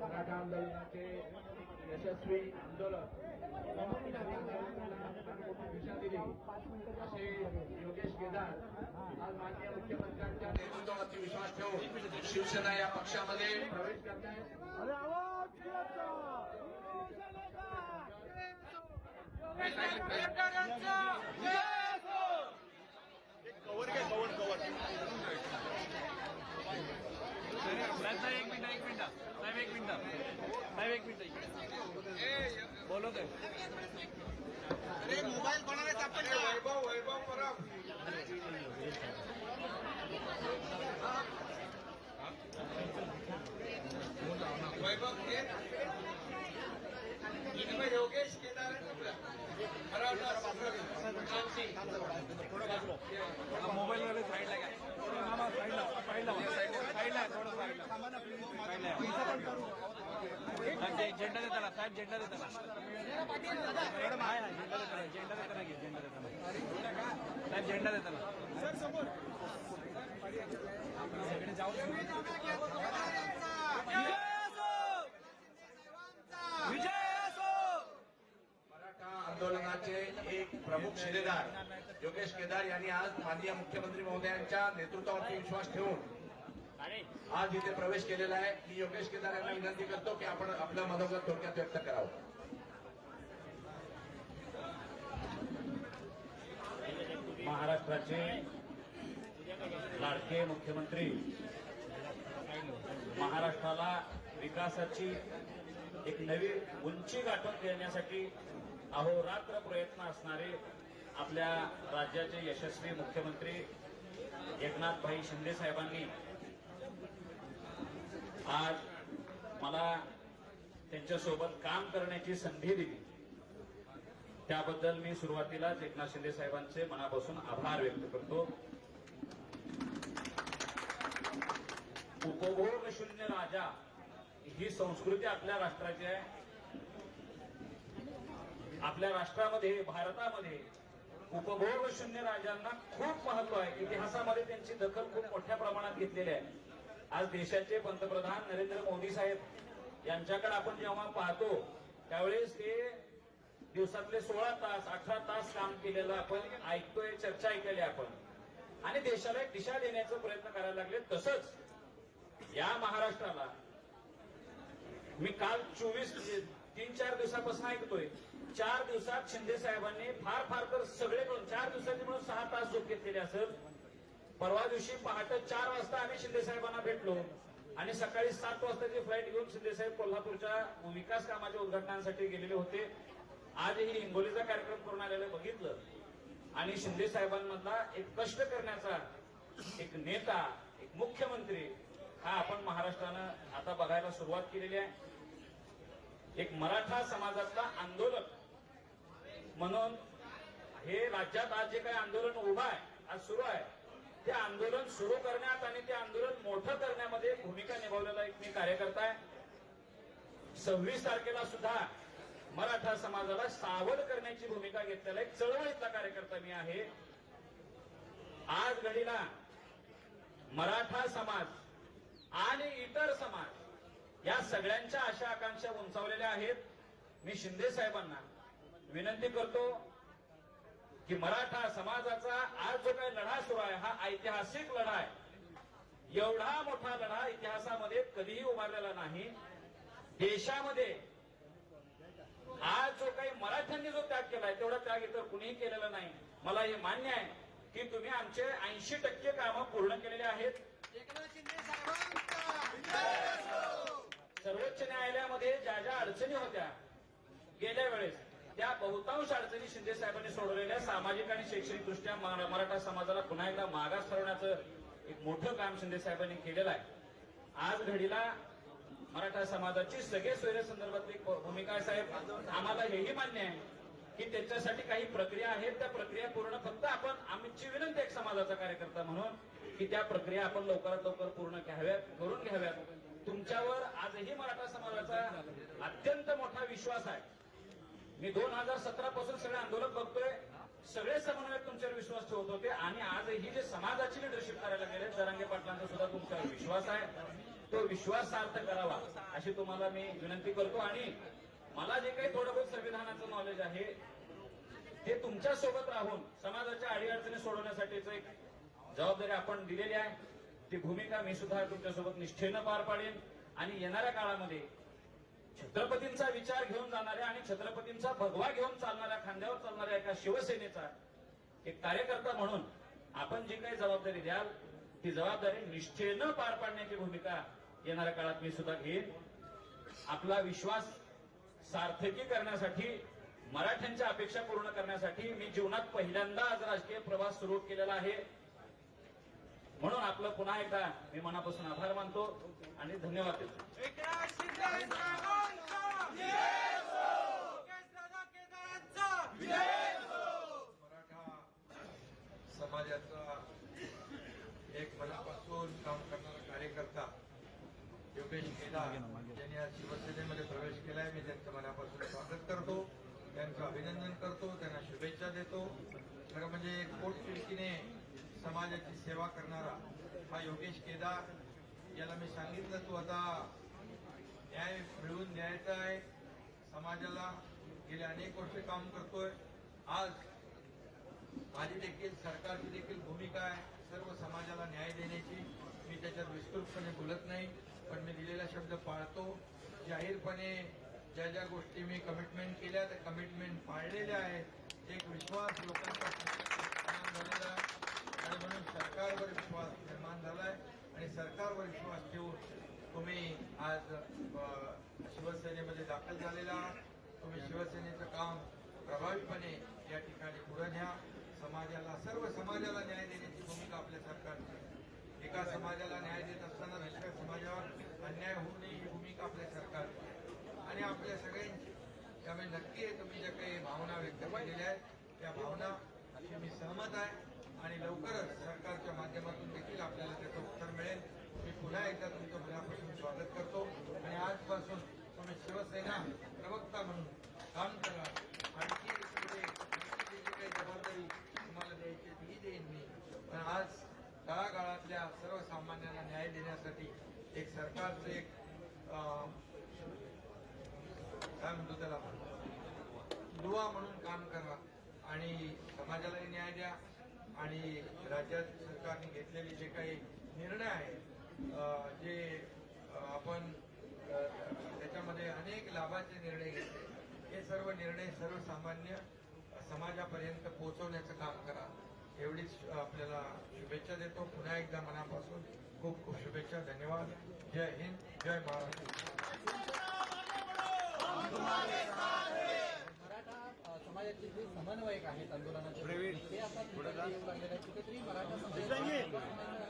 मराठा आंदोलनाचे यशस्वी आंदोलन दिशा दिली असे योगेश केदार आज माननीय मुख्यमंत्र्यांच्या नेतृत्वावरती विश्वास ठेवून शिवसेना या पक्षामध्ये प्रवेश करत आहेत બોલો કે. અરે મોબાઈલ બનાવે આપણને વૈભવ વૈભવ પરબ. झेंडा देताना साहेब झेंडा देताना. आहे झेंडा देताना झेंडा देताना घे झेंडा देताना साहेब झेंडा देताना. विजय मराठा आंदोलनाचे एक प्रमुख शिलेदार योगेश केदार यांनी आज माननीय मुख्यमंत्री महोदयांच्या नेतृत्वावरती विश्वास ठेवून आज इथे प्रवेश केलेला आहे मी योगेश केदार यांना विनंती करतो की आपण आपलं मनोगत थोडक्यात व्यक्त करावं. महाराष्ट्राचे लाडके मुख्यमंत्री महाराष्ट्राला विकासाची एक नवी उंची गाठून देण्यासाठी अहोरात्र प्रयत्न असणारे आपल्या राज्याचे यशस्वी मुख्यमंत्री एकनाथभाई शिंदे साहेबांनी आज मला त्यांच्यासोबत काम करण्याची संधी दिली. त्याबद्दल मी सुरुवातीलाच एकनाथ शिंदे साहेबांचे मनापासून आभार व्यक्त करतो. उपभोग शून्य राजा ही संस्कृती आपल्या राष्ट्राची आहे. आपल्या राष्ट्रामध्ये भारतामध्ये उपभोग शून्य राजांना खूप महत्त्व आहे. इतिहासामध्ये त्यांची दखल खूप मोठ्या प्रमाणात घेतलेली आहे. आज देशाचे पंतप्रधान नरेंद्र मोदी साहेब यांच्याकडे आपण जेव्हा पाहतो त्यावेळेस ते दिवसातले सोळा तास अठरा तास काम केलेलं आपण ऐकतोय चर्चा ऐकलेली आपण. आणि देशाला एक दिशा देण्याचा प्रयत्न करायला लागले. तसंच या महाराष्ट्राला मी काल चोवीस तीन चार दिवसापासून ऐकतोय. चार दिवसात शिंदे साहेबांनी फार फार तर सगळे मिळून चार दिवसाचे म्हणून सहा तास झोप घेतलेले असेल. परवा दिवशी पहाटे चार वाजता आम्ही शिंदे साहेबांना भेटलो आणि सकाळी सात वाजताची फ्लाईट घेऊन शिंदे साहेब कोल्हापूरच्या विकास कामाच्या उद्घाटनासाठी गेलेले होते. आजही हिंगोलीचा कार्यक्रम करून आलेलं बघितलं. आणि शिंदे साहेबांमधला एक कष्ट करण्याचा एक नेता एक मुख्यमंत्री हा आपण महाराष्ट्रानं आता बघायला सुरुवात केलेली आहे. एक मराठा समाजातला आंदोलक म्हणून हे राज्यात आज जे काही आंदोलन उभं आहे आज सुरू आहे. ते आंदोलन सुरू करण्यात आणि ते आंदोलन मोठं करण्यामध्ये भूमिका निभावलेला एक मी कार्यकर्ता आहे. सव्वीस तारखेला सुद्धा मराठा समाजाला सावध करण्याची भूमिका घेतलेला एक चळवळीतला कार्यकर्ता मी आहे. आज घडीला मराठा समाज आणि इतर समाज या सगळ्यांच्या आशा आकांक्षा उंचावलेल्या आहेत. मी शिंदे साहेबांना विनंती करतो की मराठा समाजाचा आज जो काही लढा सुरू आहे हा ऐतिहासिक लढा आहे. एवढा मोठा लढा इतिहासामध्ये कधीही उभारलेला नाही. देशामध्ये आज जो काही मराठ्यांनी जो त्याग केलाय तेवढा त्याग इतर कुणीही केलेला नाही. मला हे मान्य आहे की तुम्ही आमचे ऐंशी टक्के कामं पूर्ण केलेले आहेत. सर्वोच्च न्यायालयामध्ये ज्या ज्या अडचणी होत्या गेल्या वेळेस त्या बहुतांश अडचणी शिंदे साहेबांनी सोडवलेल्या सामाजिक आणि शैक्षणिक दृष्ट्या मराठा समाजाला पुन्हा एकदा मागास ठरवण्याचं एक मोठं काम शिंदे साहेबांनी केलेलं आहे. आज घडीला मराठा समाजाची सगळे सोयरे संदर्भातली भूमिका आहे साहेब. आम्हाला हेही मान्य आहे की त्याच्यासाठी काही प्रक्रिया आहेत. त्या प्रक्रिया पूर्ण फक्त आपण आमची विनंती एक समाजाचा कार्यकर्ता म्हणून की त्या प्रक्रिया आपण लवकरात लवकर पूर्ण घ्याव्यात करून घ्याव्यात. तुमच्यावर आजही मराठा समाजाचा अत्यंत मोठा विश्वास आहे. मी दोन हजार सतरा पासून सगळे आंदोलन बघतोय. सगळे समन्वयक तुमच्यावर विश्वास ठेवत होते आणि आज ही जे समाजाची लिडरशिप करायला गेले जरांगे पाटलांचा सुद्धा तुमच्यावर विश्वास आहे. तो विश्वास सार्थ करावा अशी तुम्हाला मी विनंती करतो. आणि मला जे काही थोडं बहुत संविधानाचं नॉलेज आहे ते तुमच्यासोबत राहून समाजाच्या अडीअडचणी सोडवण्यासाठीच एक जबाबदारी आपण दिलेली आहे. ती भूमिका मी सुद्धा तुमच्यासोबत निष्ठेनं पार पाडेन. आणि येणाऱ्या काळामध्ये छत्रपतींचा विचार घेऊन जाणाऱ्या आणि छत्रपतींचा भगवा घेऊन चालणाऱ्या खांद्यावर चालणाऱ्या एका शिवसेनेचा एक कार्यकर्ता म्हणून आपण जी काही जबाबदारी द्याल ती जबाबदारी निष्ठेनं पार पाडण्याची भूमिका येणाऱ्या काळात मी सुद्धा घेईन. आपला विश्वास सार्थकी करण्यासाठी मराठ्यांच्या अपेक्षा पूर्ण करण्यासाठी मी जीवनात पहिल्यांदा आज राजकीय प्रवास सुरू केलेला आहे. म्हणून आपलं पुन्हा एकदा मी मनापासून आभार मानतो आणि धन्यवाद देतो. मराठा समाजाचा एक मनापासून काम करणारा कार्यकर्ता योगेश केदार यांनी आज शिवसेनेमध्ये प्रवेश केलाय मी त्यांचं मनापासून स्वागत करतो त्यांचं अभिनंदन करतो त्यांना शुभेच्छा देतो. खरं म्हणजे पोटतिडकीने समाजाची सेवा करणारा हा योगेश केदार याला मी सांगितलं तू आता न्याय मिळवून द्यायचा आहे. समाजाला गेले अनेक वर्ष काम करतोय. आज माझी देखील सरकारची देखील भूमिका आहे सर्व समाजाला न्याय देण्याची. मी त्याच्यात विस्तृतपणे बोलत नाही पण मी दिलेला शब्द पाळतो. जाहीरपणे ज्या ज्या गोष्टी मी कमिटमेंट केल्या त्या कमिटमेंट पाळलेल्या आहेत. एक विश्वास लोकांचा सरकारवर विश्वास ठेवून तुम्ही आज शिवसेनेमध्ये दाखल झालेला आहात. तुम्ही शिवसेनेचं काम प्रभावीपणे या ठिकाणी पुढे न्या. समाजाला सर्व समाजाला न्याय देण्याची भूमिका आपल्या सरकारची एका समाजाला न्याय देत असताना दुसऱ्या समाजावर अन्याय होऊ नये ही भूमिका आपल्या सरकारची आणि आपल्या सगळ्यांची. त्यामुळे नक्की तुम्ही ज्या काही भावना व्यक्त केलेल्या आहेत त्या भावना अशी मी सहमत आहे. आणि लवकर सरकारच्या माध्यमातून देखील आपल्याला त्याचं उत्तर मिळेल मी पुन्हा एकदा तुमचं मनापासून स्वागत करतो असून तुम्ही शिवसेना प्रवक्ता म्हणून काम करा आणखी काही जबाबदारी तुम्हाला द्यायची ती देईन मी पण आज तळागाळातल्या सर्वसामान्यांना न्याय देण्यासाठी एक सरकारचं एक काय म्हणतो त्याला दुवा म्हणून काम करा आणि समाजालाही न्याय द्या आणि राज्यात सरकारने घेतलेले जे काही निर्णय आहेत जे आपण त्याच्यामध्ये अनेक लाभाचे निर्णय घेतले. हे सर्व निर्णय सर्वसामान्य समाजापर्यंत पोहोचवण्याचं काम करा. एवढीच आपल्याला शुभेच्छा देतो. पुन्हा एकदा मनापासून खूप खूप शुभेच्छा. धन्यवाद. जय हिंद. जय महाराष्ट्र. समाजाचे जे समन्वयक आहेत आंदोलनाचे ते आता कुठेतरी मराठा